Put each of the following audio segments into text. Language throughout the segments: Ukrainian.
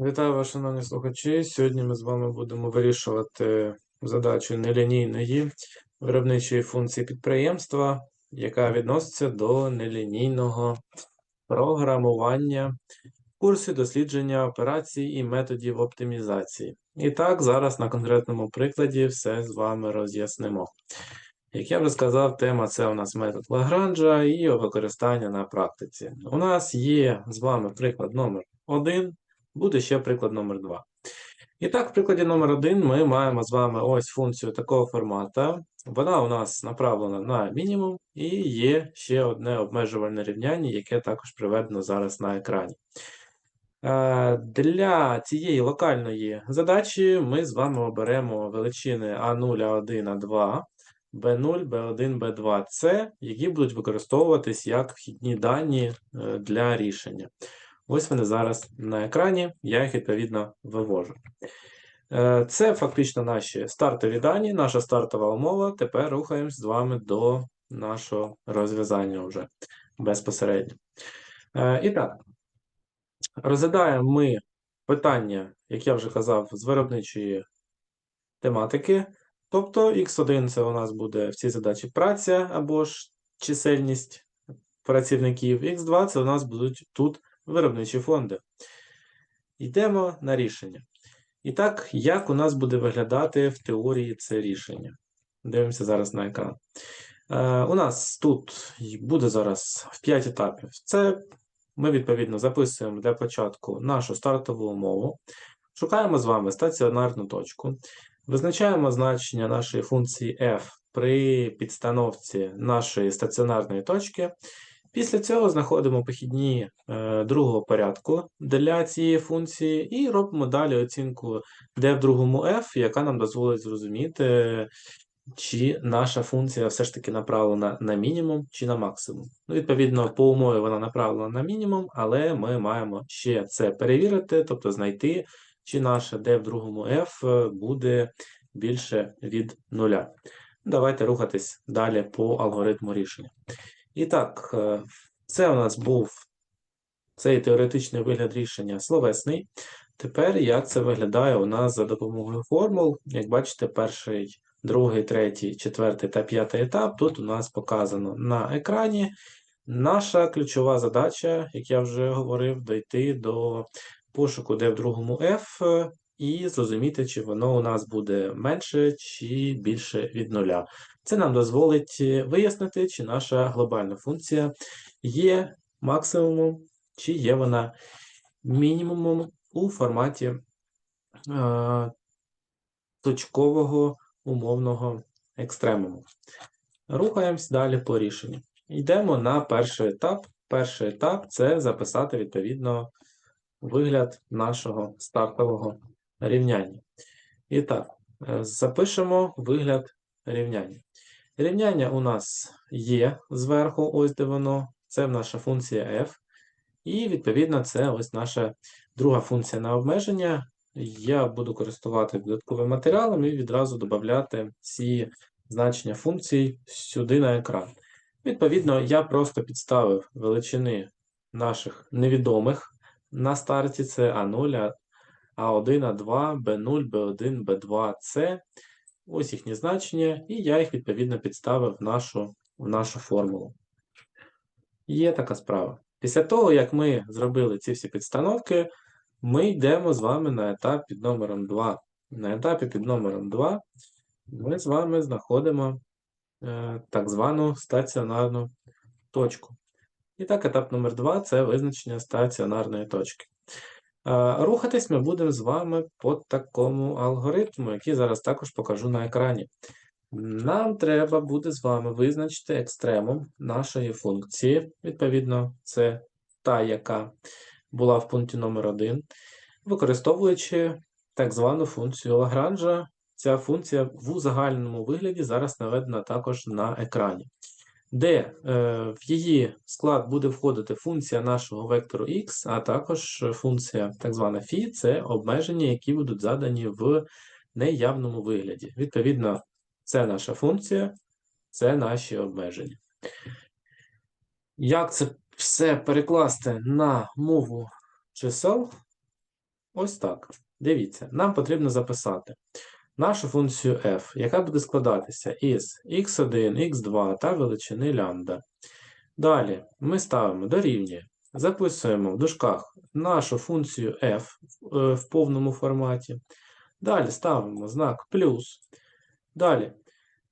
Вітаю вас, шановні слухачі. Сьогодні ми з вами будемо вирішувати задачу нелінійної виробничої функції підприємства, яка відноситься до нелінійного програмування в дослідження операцій і методів оптимізації. І так, зараз на конкретному прикладі все з вами роз'яснимо. Як я вже сказав, тема це у нас метод Лагранжа і його використання на практиці. У нас є з вами приклад номер 1, буде ще приклад номер 2. І так, в прикладі номер 1 ми маємо з вами ось функцію такого формату. Вона у нас направлена на мінімум, і є ще одне обмежувальне рівняння, яке також приведено зараз на екрані. Е, Для цієї локальної задачі ми з вами оберемо величини А0, А1, А2, B0, B1, B2. Це які будуть використовуватись як вхідні дані е, для рішення. Ось вони зараз на екрані, я їх відповідно вивожу. Е, Це фактично наші стартові дані, наша стартова умова. Тепер рухаємось з вами до нашого розв'язання вже безпосередньо. Е, І так, розглядаємо ми питання, як я вже казав, з виробничої тематики. Тобто X1 це у нас буде в цій задачі праця або ж чисельність працівників, X2 це у нас будуть тут виробничі фонди. Йдемо на рішення. І так, як у нас буде виглядати в теорії це рішення? Дивимося зараз на екран. Е, у нас тут буде зараз в 5 етапів. Це ми, відповідно, записуємо для початку нашу стартову умову. Шукаємо з вами стаціонарну точку. Визначаємо значення нашої функції f при підстановці нашої стаціонарної точки. Після цього знаходимо похідні е, другого порядку для цієї функції і робимо далі оцінку d в другому f, яка нам дозволить зрозуміти, чи наша функція все ж таки направлена на мінімум чи на максимум. Ну, відповідно, по умові вона направлена на мінімум, але ми маємо ще це перевірити, тобто знайти, чи наша d в другому f буде більше від нуля. Давайте рухатись далі по алгоритму рішення. І так, е, це у нас був цей теоретичний вигляд рішення словесний. Тепер як це виглядає у нас за допомогою формул. Як бачите, перший, другий, третій, четвертий та п'ятий етап тут у нас показано на екрані. Наша ключова задача, як я вже говорив, дойти до пошуку d в другому f і зрозуміти, чи воно у нас буде менше чи більше від нуля. Це нам дозволить е, вияснити, чи наша глобальна функція є максимумом, чи є вона мінімумом у форматі е, точкового умовного екстремуму. Рухаємось далі по рішенню. Йдемо на перший етап. Перший етап це записати відповідно вигляд нашого стартового рівняння. І так, е, запишемо вигляд рівняння. Рівняння у нас є зверху, ось де воно, це наша функція f. І, відповідно, це ось наша друга функція на обмеження. Я буду користувати додатковим матеріалом і відразу додати ці значення функцій сюди на екран. Відповідно, я просто підставив величини наших невідомих на старті: це А0, А1, А2, Б0, Б1, Б2, С. Ось їхні значення, і я їх відповідно підставив в нашу, в нашу формулу. Є така справа. Після того, як ми зробили ці всі підстановки, ми йдемо з вами на етап під номером 2. На етапі під номером 2 ми з вами знаходимо е, так звану стаціонарну точку. І так, етап номер 2 це визначення стаціонарної точки. Рухатись ми будемо з вами по такому алгоритму, який зараз також покажу на екрані. Нам треба буде з вами визначити екстремум нашої функції. Відповідно, це та, яка була в пункті номер 1 використовуючи так звану функцію Лагранжа. Ця функція в узагальненому вигляді зараз наведена також на екрані де е, в її склад буде входити функція нашого вектору x, а також функція так звана φ, це обмеження, які будуть задані в неявному вигляді. Відповідно, це наша функція, це наші обмеження. Як це все перекласти на мову чисел? ось так. Дивіться, нам потрібно записати нашу функцію f, яка буде складатися із x1, x2 та величини лямбда. Далі ми ставимо дорівнює, записуємо в дужках нашу функцію f е, в повному форматі. Далі ставимо знак плюс. Далі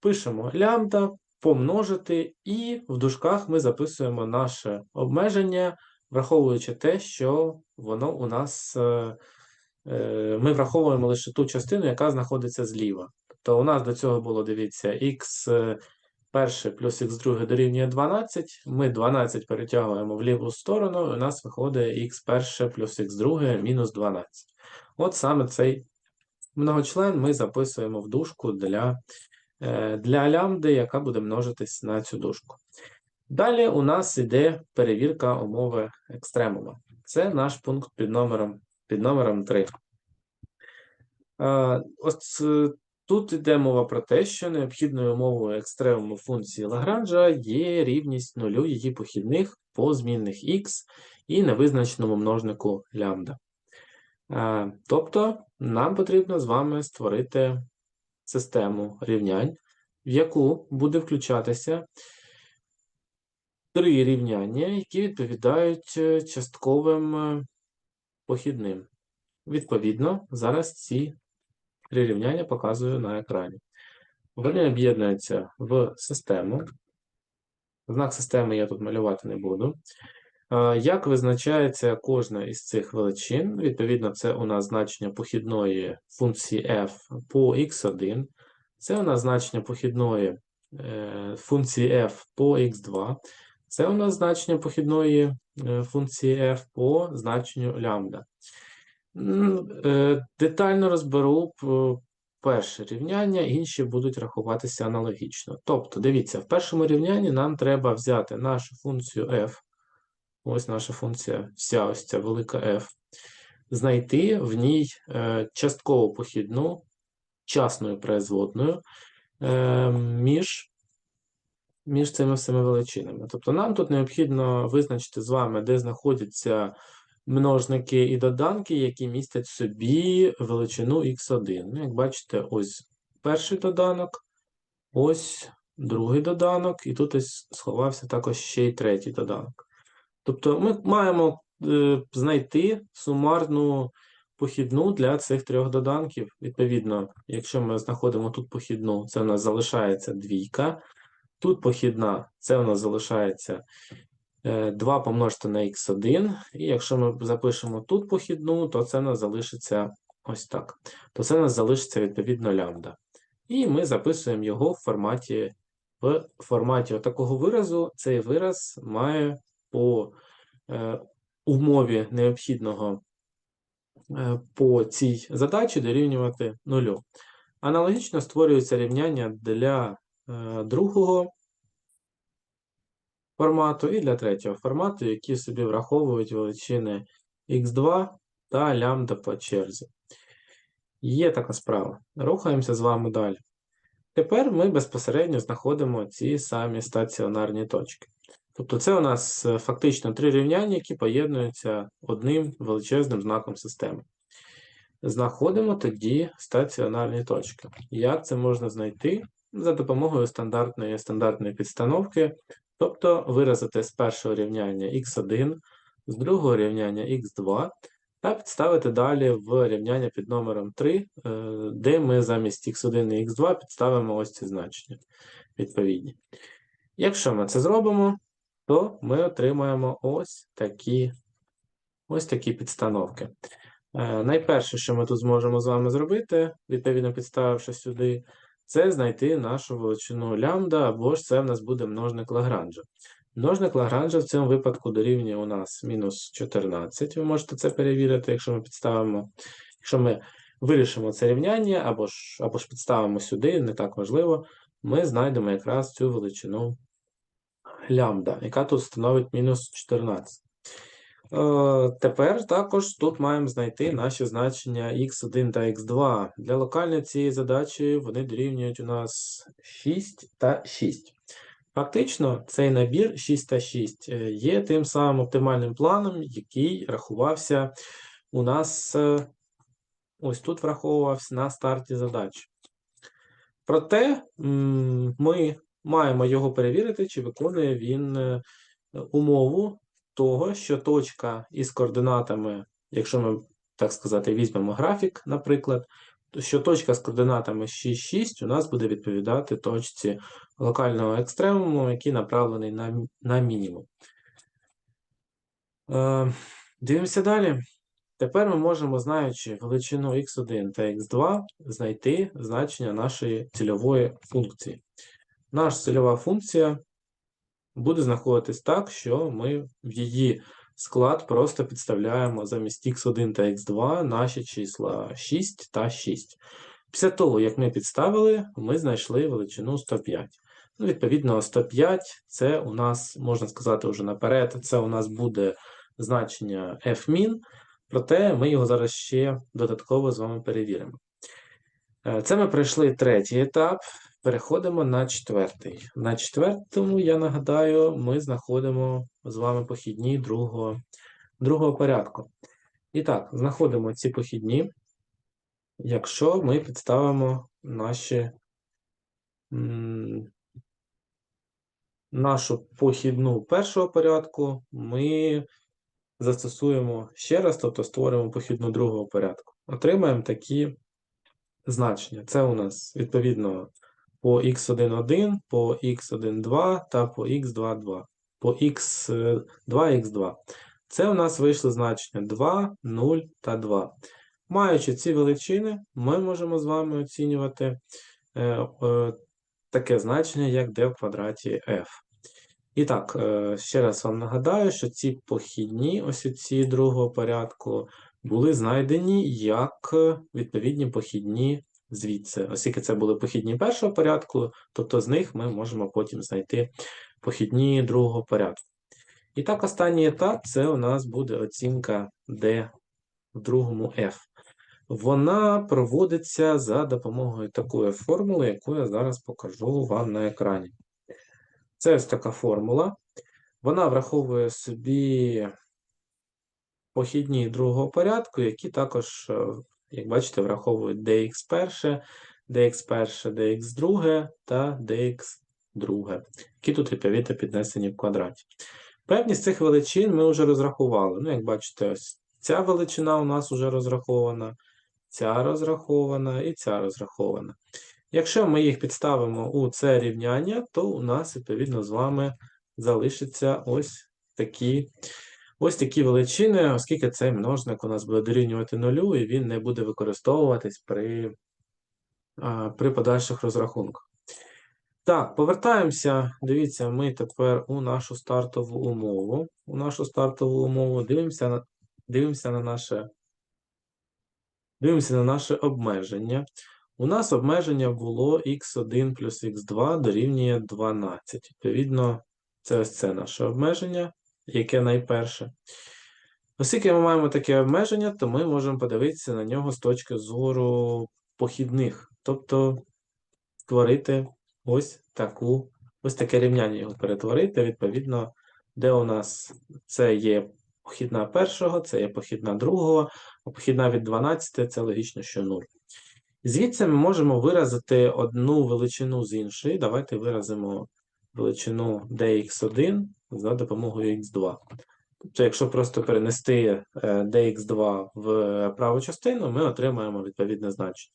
пишемо лямбда помножити, і в дужках ми записуємо наше обмеження, враховуючи те, що воно у нас. Е, е, Ми враховуємо лише ту частину, яка знаходиться зліва. Тобто у нас до цього було, дивіться, x перше плюс x2 дорівнює 12. Ми 12 перетягуємо в ліву сторону, і у нас виходить x перше плюс x2 мінус 12. От саме цей многочлен ми записуємо в дужку для, е, для лямбди, яка буде множитись на цю дужку. Далі у нас йде перевірка умови екстремума. Це наш пункт під номером, під номером 3. Е, Ось е, тут йде мова про те, що необхідною умовою екстремуму функції Лагранжа є рівність нулю її похідних по змінних х і невизначеному множнику лямбда. Тобто нам потрібно з вами створити систему рівнянь, в яку буде включатися три рівняння, які відповідають е, частковим е, похідним. Відповідно, зараз ці три рівняння показую на екрані. Вони об'єднуються в систему. Знак системи я тут малювати не буду. Як визначається кожна із цих величин? Відповідно, це у нас значення похідної функції f по x1, це у нас значення похідної е, функції f по x2, це у нас значення похідної е, функції f по значенню лямбда. Е, Детально розберу перше рівняння, інші будуть рахуватися аналогічно. Тобто, дивіться, в першому рівнянні нам треба взяти нашу функцію f, ось наша функція, вся ось ця велика f, знайти в ній е, часткову похідну частною производною е, між, між цими всіма величинами. Тобто нам тут необхідно визначити з вами, де знаходяться множники і доданки, які містять в собі величину x1. Ну, як бачите, ось перший доданок, ось другий доданок, і тут ось сховався також ще й третій доданок. Тобто ми маємо е, знайти сумарну похідну для цих трьох доданків. Відповідно, якщо ми знаходимо тут похідну, це у нас залишається двійка. Тут похідна, це у нас залишається 2 помножити на х1. І якщо ми запишемо тут похідну, то це у нас залишиться ось так. То це у нас залишиться відповідно лямбда. І ми записуємо його в форматі в форматі такого виразу. Цей вираз має по е, умові необхідного е, по цій задачі дорівнювати нулю. Аналогічно створюється рівняння для е, другого формату і для третього формату, які собі враховують величини x2 та лямбда по черзі. Є така справа. Рухаємося з вами далі. Тепер ми безпосередньо знаходимо ці самі стаціонарні точки. Тобто це у нас е, фактично три рівняння, які поєднуються одним величезним знаком системи. Знаходимо тоді стаціонарні точки. Як це можна знайти? За допомогою стандартної стандартної підстановки, тобто виразити з першого рівняння x1, з другого рівняння x2, та підставити далі в рівняння під номером 3, е, де ми замість x1 і x2 підставимо ось ці значення відповідні. Якщо ми це зробимо, то ми отримаємо ось такі, ось такі підстановки. Е, Найперше, що ми тут зможемо з вами зробити, відповідно підставивши сюди, це знайти нашу величину лямбда, або ж це в нас буде множник Лагранжа. Множник Лагранжа в цьому випадку дорівнює у нас мінус 14. Ви можете це перевірити, якщо ми підставимо. Якщо ми вирішимо це рівняння, або ж, або ж підставимо сюди, не так важливо, ми знайдемо якраз цю величину лямбда, яка тут становить мінус 14. Е, Тепер також тут маємо знайти наші значення x1 та x2. Для локальної цієї задачі вони дорівнюють у нас 6 та 6. Фактично, цей набір 6 та 6 е, є тим самим оптимальним планом, який рахувався у нас е, ось тут враховувався на старті задачі. Проте ми маємо його перевірити, чи виконує він умову того, що точка із координатами, якщо ми, так сказати, візьмемо графік, наприклад, що точка з координатами 6, 6 у нас буде відповідати точці локального екстремуму, який направлений на, на мінімум. Е, дивимося далі. Тепер ми можемо, знаючи величину x1 та x2, знайти значення нашої цільової функції. Наша цільова функція буде знаходитись так, що ми в її склад просто підставляємо замість x1 та x2 наші числа 6 та 6. Після того, як ми підставили, ми знайшли величину 105. Ну, відповідно, 105 це у нас, можна сказати, вже наперед, це у нас буде значення fmin, проте ми його зараз ще додатково з вами перевіримо. Е, Це ми пройшли третій етап. Переходимо на четвертий. На четвертому, я нагадаю, ми знаходимо з вами похідні другого, другого порядку. І так, знаходимо ці похідні, якщо ми підставимо наші, нашу похідну першого порядку, ми застосуємо ще раз, тобто створимо похідну другого порядку. Отримаємо такі значення. Це у нас відповідно по x1,1, по x1,2 та по x2,2. По x2, x2. Це у нас вийшли значення 2, 0 та 2. Маючи ці величини, ми можемо з вами оцінювати е, е, таке значення, як d в квадраті f. І так, е, ще раз вам нагадаю, що ці похідні, ось ці другого порядку, були знайдені як е, відповідні похідні звідси. Оскільки це були похідні першого порядку, тобто з них ми можемо потім знайти похідні другого порядку. І так, останній етап це у нас буде оцінка D в другому F. Вона проводиться за допомогою такої формули, яку я зараз покажу вам на екрані. Це ось така формула. Вона враховує собі похідні другого порядку, які також, е, як бачите, враховують dx перше, dx перше, dx друге та dx друге, які тут відповідно піднесені в квадраті. Певні з цих величин ми вже розрахували. Ну, як бачите, ось ця величина у нас вже розрахована, ця розрахована і ця розрахована. Якщо ми їх підставимо у це рівняння, то у нас, відповідно, з вами залишаться ось такі ось такі величини, оскільки цей множник у нас буде дорівнювати нулю, і він не буде використовуватись при, при подальших розрахунках. Так, повертаємося. Дивіться, ми тепер у нашу стартову умову. У нашу стартову умову дивимося на, дивимося на наше. Дивимося на наше обмеження. У нас обмеження було x1 плюс x2 дорівнює 12. Відповідно, це ось це наше обмеження, яке найперше. Оскільки ми маємо таке обмеження, то ми можемо подивитися на нього з точки зору похідних. Тобто створити ось таку, ось таке рівняння його перетворити, відповідно, де у нас це є похідна першого, це є похідна другого, а похідна від 12 це логічно, що 0. Звідси ми можемо виразити одну величину з іншої. Давайте виразимо величину dx1 за допомогою x2. Тобто, якщо просто перенести е, dx2 в праву частину, ми отримаємо відповідне значення.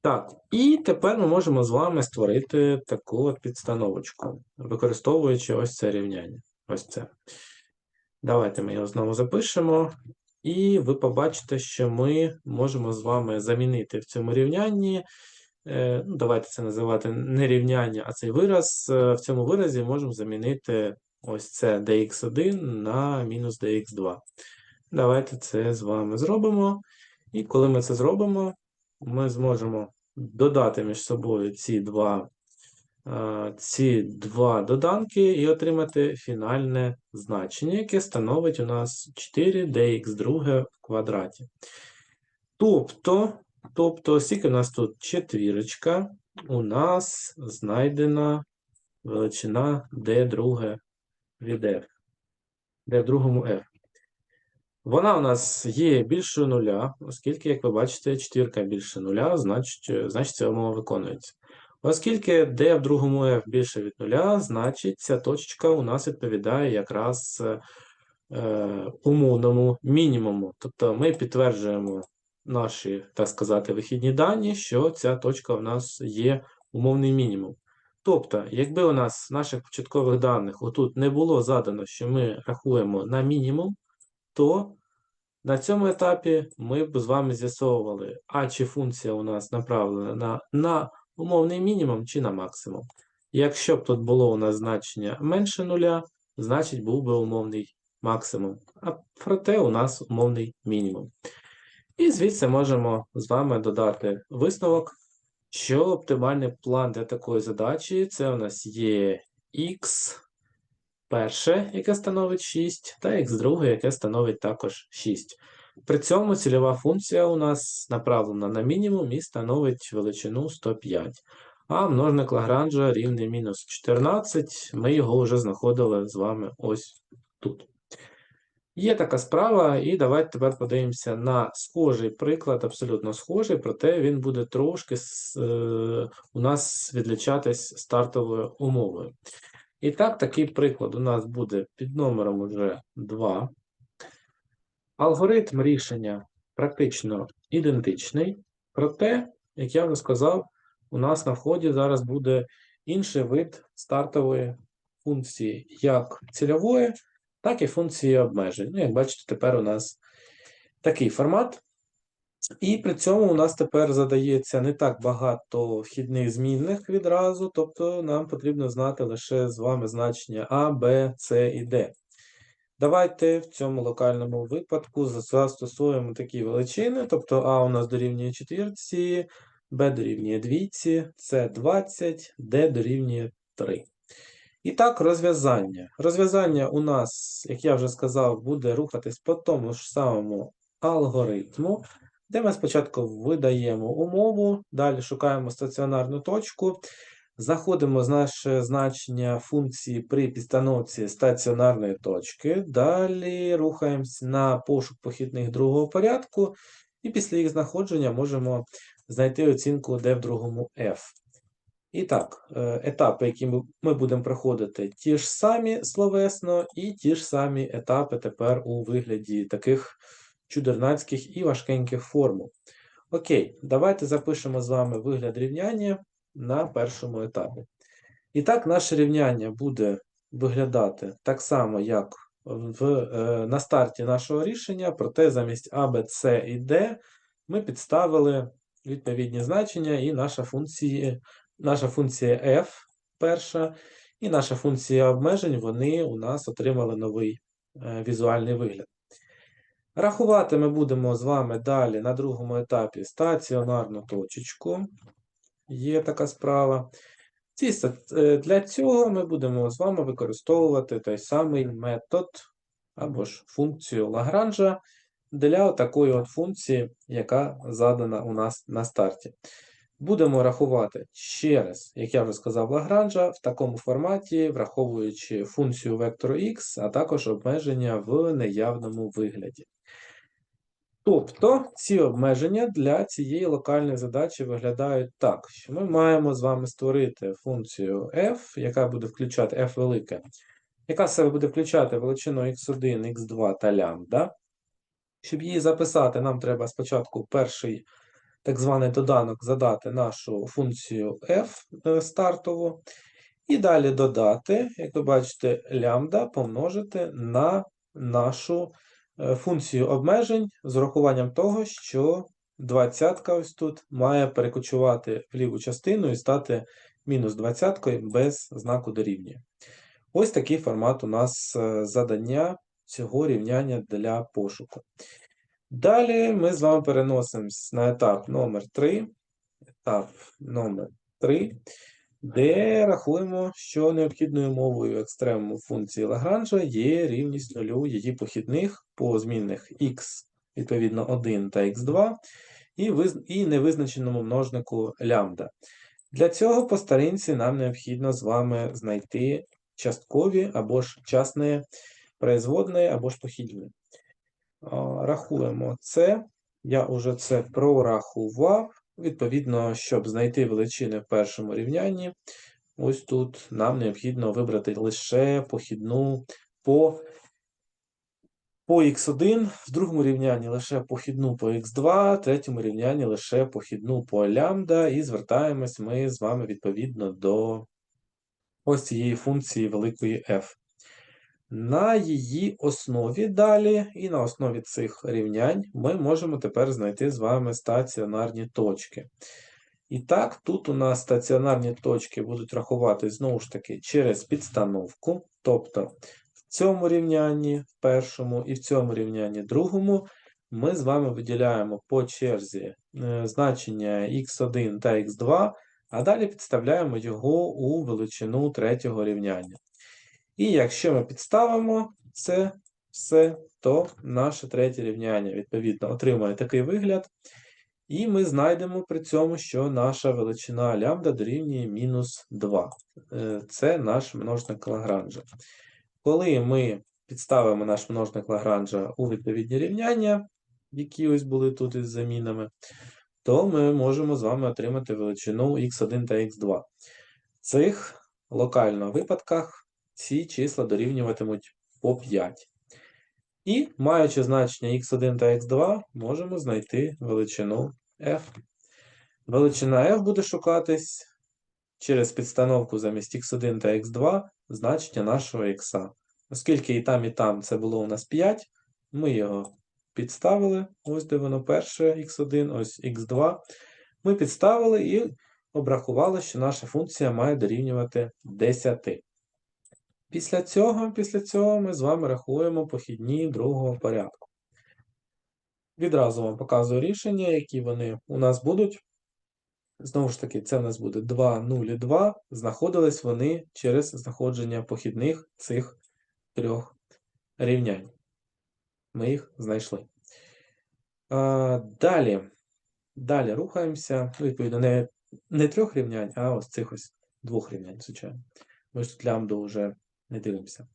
Так, і тепер ми можемо з вами створити таку от підстановочку, використовуючи ось це рівняння. Ось це. Давайте ми його знову запишемо. І ви побачите, що ми можемо з вами замінити в цьому рівнянні. е, Ну, давайте це називати не рівняння, а цей вираз. Е, В цьому виразі можемо замінити ось це dx1 на мінус dx2. Давайте це з вами зробимо. І коли ми це зробимо, ми зможемо додати між собою ці два, е, ці два доданки і отримати фінальне значення, яке становить у нас 4dx2 в квадраті. Тобто, тобто, оскільки у нас тут четвірочка, у нас знайдена величина d друге від f, d в другому f. Вона у нас є більшою нуля, оскільки, як ви бачите, четвірка більше нуля, значить, е, значить ця умова виконується. Оскільки d в другому f більше від нуля, значить ця точка у нас відповідає якраз е, е, умовному мінімуму. Тобто ми підтверджуємо наші, так сказати, вихідні дані, що ця точка у нас є умовний мінімум. Тобто, якби у нас наших початкових даних отут не було задано, що ми рахуємо на мінімум, то на цьому етапі ми б з вами з'ясовували, а чи функція у нас направлена на, на умовний мінімум чи на максимум. Якщо б тут було у нас значення менше нуля, значить був би умовний максимум. А проте у нас умовний мінімум. І звідси можемо з вами додати висновок, що оптимальний план для такої задачі це у нас є x перше, яке становить 6, та x друге, яке становить також 6. При цьому цільова функція у нас направлена на мінімум і становить величину 105. А множник Лагранжа рівний мінус 14. Ми його вже знаходили з вами ось тут. Є така справа, і давайте тепер подивимося на схожий приклад, абсолютно схожий, проте він буде трошки е, у нас відлічатись стартовою умовою. І так, такий приклад у нас буде під номером уже 2. Алгоритм рішення практично ідентичний, проте, як я вже сказав, у нас на вході зараз буде інший вид стартової функції, як цільової, так і функції обмежень. Ну, як бачите, тепер у нас такий формат. І при цьому у нас тепер задається не так багато вхідних змінних відразу, тобто нам потрібно знати лише з вами значення А, Б, С і Д. Давайте в цьому локальному випадку застосуємо такі величини, тобто А у нас дорівнює четвірці, Б дорівнює двійці, С 20, Д дорівнює 3. І так, розв'язання. Розв'язання у нас, як я вже сказав, буде рухатись по тому ж самому алгоритму, де ми спочатку видаємо умову, далі шукаємо стаціонарну точку, знаходимо наше значення функції при підстановці стаціонарної точки, далі рухаємося на пошук похідних другого порядку, і після їх знаходження можемо знайти оцінку d в другому f. І так, етапи, які ми будемо проходити, ті ж самі словесно, і ті ж самі етапи тепер у вигляді таких чудернацьких і важкеньких формул. Окей, давайте запишемо з вами вигляд рівняння на першому етапі. І так, наше рівняння буде виглядати так само, як в, е, на старті нашого рішення, проте замість А, Б, С і Д ми підставили відповідні значення, і наша функція, наша функція f перша, і наша функція обмежень, вони у нас отримали новий е, візуальний вигляд. Рахувати ми будемо з вами далі на другому етапі стаціонарну точечку. Є така справа. Е, для цього ми будемо з вами використовувати той самий метод або ж функцію Лагранжа для такої от функції, яка задана у нас на старті. Будемо рахувати ще раз, як я вже сказав, Лагранжа, в такому форматі, враховуючи функцію вектору x, а також обмеження в неявному вигляді. Тобто ці обмеження для цієї локальної задачі виглядають так, що ми маємо з вами створити функцію f, яка буде включати f велике, яка себе буде включати величину x1, x2 та лямбда. Щоб її записати, нам треба спочатку перший так званий доданок задати нашу функцію f е, стартову, і далі додати, як ви бачите, лямбда помножити на нашу Е, функцію обмежень з урахуванням того, що двадцятка ось тут має перекочувати в ліву частину і стати мінус двадцяткою без знаку дорівнює. Ось такий формат у нас е, задання цього рівняння для пошуку. Далі ми з вами переносимось на етап номер 3 Етап номер 3 де рахуємо, що необхідною мовою екстремуму функції Лагранжа є рівність нулю її похідних по змінних x, відповідно 1 та x2, і виз... і невизначеному множнику лямбда. Для цього по старинці нам необхідно з вами знайти часткові або ж частні производні, або ж похідні. Рахуємо це. Я вже це прорахував. Відповідно, щоб знайти величини в першому рівнянні, ось тут нам необхідно вибрати лише похідну по по х1, в другому рівнянні лише похідну по х2, в третьому рівнянні лише похідну по лямбда, і звертаємось ми з вами відповідно до ось цієї функції великої f. На її основі далі, і на основі цих рівнянь ми можемо тепер знайти з вами стаціонарні точки. І так, тут у нас стаціонарні точки будуть рахувати знову ж таки через підстановку. Тобто в цьому рівнянні, в першому і в цьому рівнянні другому, ми з вами виділяємо по черзі е, значення x1 та x2, а далі підставляємо його у величину третього рівняння. І якщо ми підставимо це все, то наше третє рівняння, відповідно, отримає такий вигляд. І ми знайдемо при цьому, що наша величина лямбда дорівнює мінус 2. Е, це наш множник Лагранжа. Коли ми підставимо наш множник Лагранжа у відповідні рівняння, які ось були тут із замінами, то ми можемо з вами отримати величину x1 та x2. В цих локально випадках ці числа дорівнюватимуть по 5. І, маючи значення x1 та x2, можемо знайти величину f. Величина f буде шукатись через підстановку замість x1 та x2 значення нашого x. Оскільки і там, і там це було у нас 5, ми його підставили. Ось де воно перше x1, ось x2. Ми підставили і обрахували, що наша функція має дорівнювати 10. Після цього, після цього ми з вами рахуємо похідні другого порядку. Відразу вам показую рішення, які вони у нас будуть. Знову ж таки, це в нас буде 2, 0 і 2. Знаходились вони через знаходження похідних цих трьох рівнянь. Ми їх знайшли. А, Далі далі рухаємося. Ну, відповідно, не не трьох рівнянь, а ось цих ось двох рівнянь, звичайно. Ми ж тут лямбду вже не дивимося.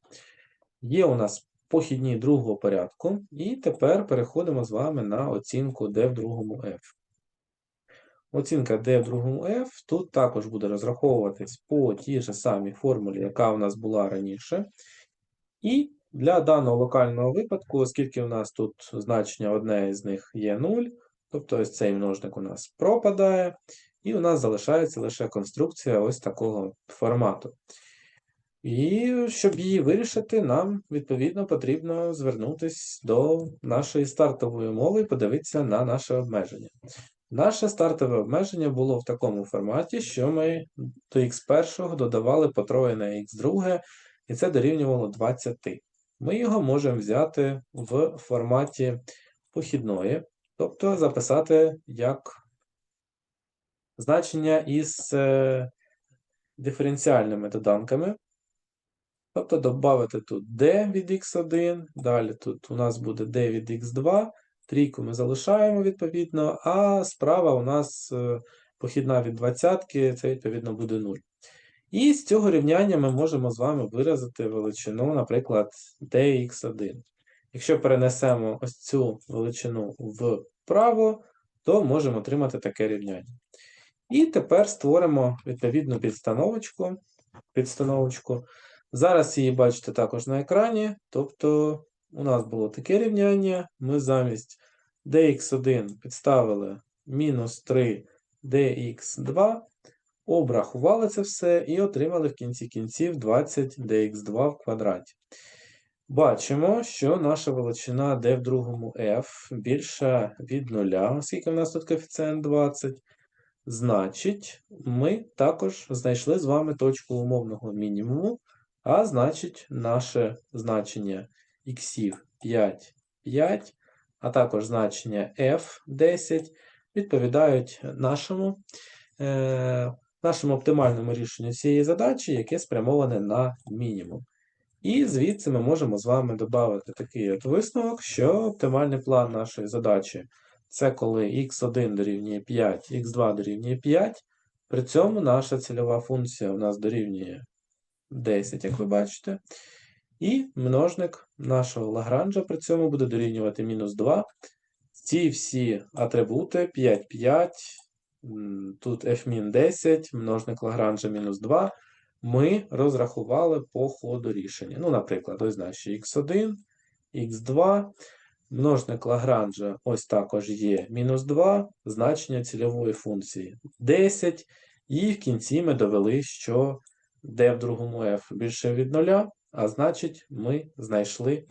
Є у нас похідні другого порядку, і тепер переходимо з вами на оцінку d в другому f. Оцінка d в другому f тут також буде розраховуватись по тій ж самій формулі, яка у нас була раніше. І для даного локального випадку, оскільки у нас тут значення одне із них є 0, тобто ось цей множник у нас пропадає, і у нас залишається лише конструкція ось такого формату. І щоб її вирішити, нам, відповідно, потрібно звернутися до нашої стартової мови і подивитися на наше обмеження. Наше стартове обмеження було в такому форматі, що ми до x1 додавали потроєне x2, і це дорівнювало 20. Ми його можемо взяти в форматі похідної, тобто записати як значення із е, диференціальними доданками. Тобто додати тут d від x1, далі тут у нас буде d від x2, трійку ми залишаємо відповідно, а справа у нас е, похідна від 20, це відповідно буде 0. І з цього рівняння ми можемо з вами виразити величину, наприклад, dx1. Якщо перенесемо ось цю величину вправо, то можемо отримати таке рівняння. І тепер створимо відповідну підстановочку. підстановочку. Зараз її бачите також на екрані. Тобто у нас було таке рівняння. Ми замість dx1 підставили мінус 3 dx2, обрахували це все і отримали в кінці кінців 20 dx2 в квадраті. Бачимо, що наша величина d в другому f більша від 0, оскільки в нас тут коефіцієнт 20. Значить, ми також знайшли з вами точку умовного мінімуму. А значить, наше значення х 5, 5, а також значення f 10 відповідають нашому е, нашому оптимальному рішенню цієї задачі, яке спрямоване на мінімум. І звідси ми можемо з вами додати такий от висновок, що оптимальний план нашої задачі це коли x1 дорівнює 5, x2 дорівнює 5. При цьому наша цільова функція у нас дорівнює 10, як ви бачите. І множник нашого Лагранжа при цьому буде дорівнювати мінус 2. Ці всі атрибути 5, 5, тут f-10, множник Лагранжа мінус 2, ми розрахували по ходу рішення. Ну, наприклад, ось наші x1, x2, множник Лагранжа ось також є мінус 2, значення цільової функції 10, і в кінці ми довели, що d в другому f більше від 0, а значить ми знайшли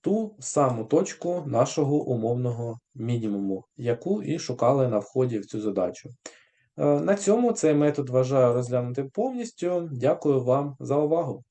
ту саму точку нашого умовного мінімуму, яку і шукали на вході в цю задачу. Е, На цьому цей метод вважаю розглянути повністю. Дякую вам за увагу.